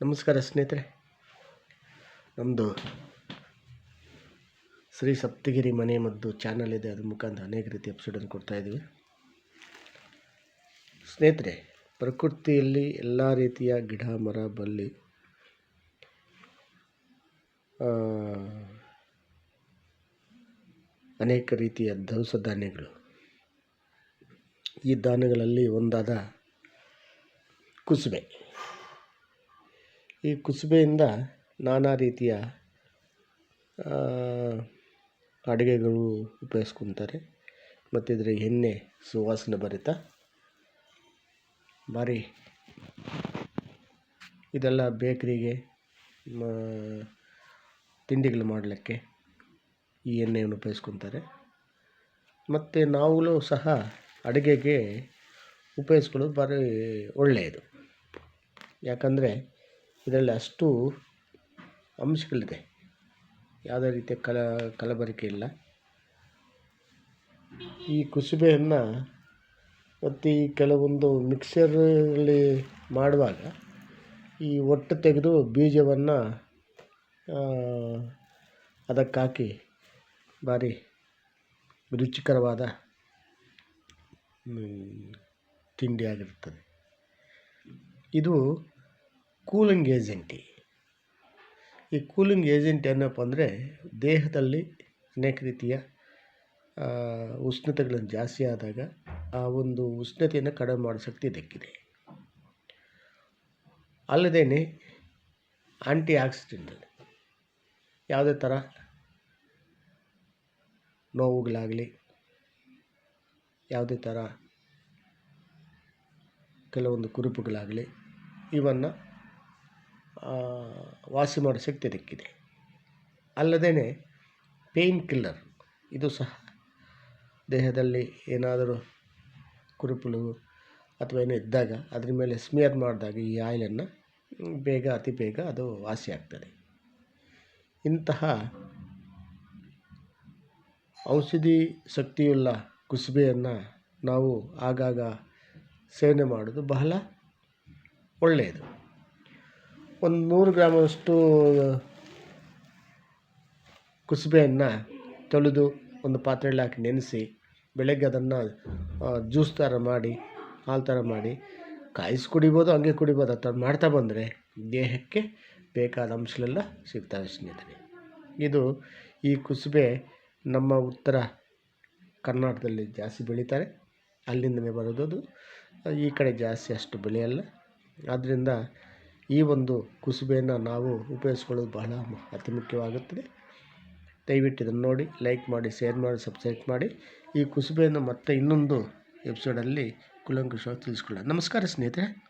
ನಮಸ್ಕಾರ ಸ್ನೇಹಿತರೆ. ನಮ್ಮದು ಶ್ರೀ ಸಪ್ತಗಿರಿ ಮನೆ ಮದ್ದು ಚಾನಲ್ ಇದೆ. ಅದ್ರ ಮುಖಾಂತರ ಅನೇಕ ರೀತಿ ಎಪಿಸೋಡನ್ನು ಕೊಡ್ತಾಯಿದ್ದೀವಿ ಸ್ನೇಹಿತರೆ, ಪ್ರಕೃತಿಯಲ್ಲಿ ಎಲ್ಲ ರೀತಿಯ ಗಿಡ, ಮರ, ಬಳ್ಳಿ ಅನೇಕ ರೀತಿಯ ದವಸ ಧಾನ್ಯಗಳು. ಈ ಧಾನ್ಯಗಳಲ್ಲಿ ಒಂದಾದ ಕುಸುಬೆ. ಈ ಕುಸುಬೆಯಿಂದ ನಾನಾ ರೀತಿಯ ಅಡುಗೆಗಳು ಉಪಯೋಗಿಸ್ಕೊತಾರೆ. ಮತ್ತು ಇದರ ಎಣ್ಣೆ ಸುವಾಸನೆ ಭರಿತ ಭಾರಿ ಇದೆಲ್ಲ ಬೇಕ್ರಿಗೆ ತಿಂಡಿಗಳು ಮಾಡಲಿಕ್ಕೆ ಈ ಎಣ್ಣೆಯನ್ನು ಉಪಯೋಗಿಸ್ಕೊತಾರೆ. ಮತ್ತು ನಾವು ಸಹ ಅಡುಗೆಗೆ ಉಪಯೋಗಿಸ್ಕೊಳ್ಳೋದು ಭಾರಿ ಒಳ್ಳೆಯದು. ಯಾಕಂದರೆ ಇದರಲ್ಲಿ ಅಷ್ಟು ಅಂಶಗಳಿದೆ. ಯಾವುದೇ ರೀತಿಯ ಕಲ, ಕಲಬೆರಕೆ ಇಲ್ಲ. ಈ ಕುಸುಬೆಯನ್ನು ಮತ್ತು ಈ ಕೆಲವೊಂದು ಮಿಕ್ಸರಲ್ಲಿ ಮಾಡುವಾಗ ಈ ಒಟ್ಟು ತೆಗೆದು ಬೀಜವನ್ನು ಅದಕ್ಕಾಕಿ ಭಾರಿ ರುಚಿಕರವಾದ ತಿಂಡಿಯಾಗಿರುತ್ತದೆ. ಇದು ಕೂಲಿಂಗ್ ಏಜೆಂಟಿ. ಈ ಕೂಲಿಂಗ್ ಏಜೆಂಟ್ ಏನಪ್ಪ ಅಂದರೆ ದೇಹದಲ್ಲಿ ಅನೇಕ ರೀತಿಯ ಉಷ್ಣತೆಗಳನ್ನು ಜಾಸ್ತಿ ಆದಾಗ ಆ ಒಂದು ಉಷ್ಣತೆಯನ್ನು ಕಡಿಮೆ ಮಾಡೋ ಶಕ್ತಿ ಇದಕ್ಕಿದೆ. ಅಲ್ಲದೇ ಆಂಟಿ ಆಕ್ಸಿಡೆಂಟ್ ಯಾವುದೇ ಥರ ನೋವುಗಳಾಗಲಿ, ಯಾವುದೇ ಥರ ಕೆಲವೊಂದು ಕುರುಪುಗಳಾಗಲಿ, ಇವನ್ನು ವಾಸಿ ಮಾಡೋ ಶಕ್ತಿ ಇದಕ್ಕಿದೆ ಅಲ್ಲದೇ ಪೇಯ್ನ್ ಕಿಲ್ಲರ್ ಇದು ಸಹ ದೇಹದಲ್ಲಿ ಏನಾದರೂ ಕುರುಪುಳು ಅಥವಾ ಏನೋ ಇದ್ದಾಗ ಅದ್ರ ಮೇಲೆ ಸ್ಮಿಯರ್ ಮಾಡಿದಾಗ ಈ ಆಯಿಲನ್ನು ಬೇಗ, ಅತಿ ಬೇಗ ಅದು ವಾಸಿ ಆಗ್ತದೆ. ಇಂತಹ ಔಷಧಿ ಶಕ್ತಿಯುಳ್ಳ ಕುಸುಬೆಯನ್ನು ನಾವು ಆಗಾಗ ಸೇವನೆ ಮಾಡೋದು ಬಹಳ ಒಳ್ಳೆಯದು. ಒಂದು ನೂರು ಗ್ರಾಮಷ್ಟು ಕುಸುಬೆಯನ್ನು ತೊಳೆದು ಒಂದು ಪಾತ್ರೆಯಲ್ಲಿ ಹಾಕಿ ನೆನೆಸಿ, ಬೆಳಗ್ಗೆ ಅದನ್ನು ಜ್ಯೂಸ್ ಥರ ಮಾಡಿ, ಹಾಲು ಥರ ಮಾಡಿ, ಕಾಯಿಸಿ ಕುಡಿಬೋದು, ಹಂಗೆ ಕುಡಿಬೋದು, ಆ ಥರ ಮಾಡ್ತಾ ಬಂದರೆ ದೇಹಕ್ಕೆ ಬೇಕಾದ ಅಂಶಗಳೆಲ್ಲ ಸಿಗ್ತವೆ ಸ್ನೇಹಿತರೆ. ಇದು ಈ ಕುಸುಬೆ ನಮ್ಮ ಉತ್ತರ ಕರ್ನಾಟಕದಲ್ಲಿ ಜಾಸ್ತಿ ಬೆಳೀತಾರೆ. ಅಲ್ಲಿಂದಲೇ ಬರೋದು ಅದು ಈ ಕಡೆ ಜಾಸ್ತಿ ಅಷ್ಟು ಬೆಳೆಯಲ್ಲ. ಆದ್ದರಿಂದ ಈ ಒಂದು ಕುಸುಬೆಯನ್ನು ನಾವು ಉಪಯೋಗಿಸ್ಕೊಳ್ಳೋದು ಬಹಳ ಅತಿ ಮುಖ್ಯವಾಗುತ್ತದೆ. ದಯವಿಟ್ಟು ಇದನ್ನು ನೋಡಿ, ಲೈಕ್ ಮಾಡಿ, ಶೇರ್ ಮಾಡಿ, ಸಬ್ಸ್ಕ್ರೈಬ್ ಮಾಡಿ. ಈ ಕುಸುಬೆಯನ್ನು ಮತ್ತೆ ಇನ್ನೊಂದು ಎಪಿಸೋಡಲ್ಲಿ ಕುಲಂಕುಷವಾಗಿ ತಿಳಿಸ್ಕೊಳ್ಳೋಣ. ನಮಸ್ಕಾರ ಸ್ನೇಹಿತರೆ.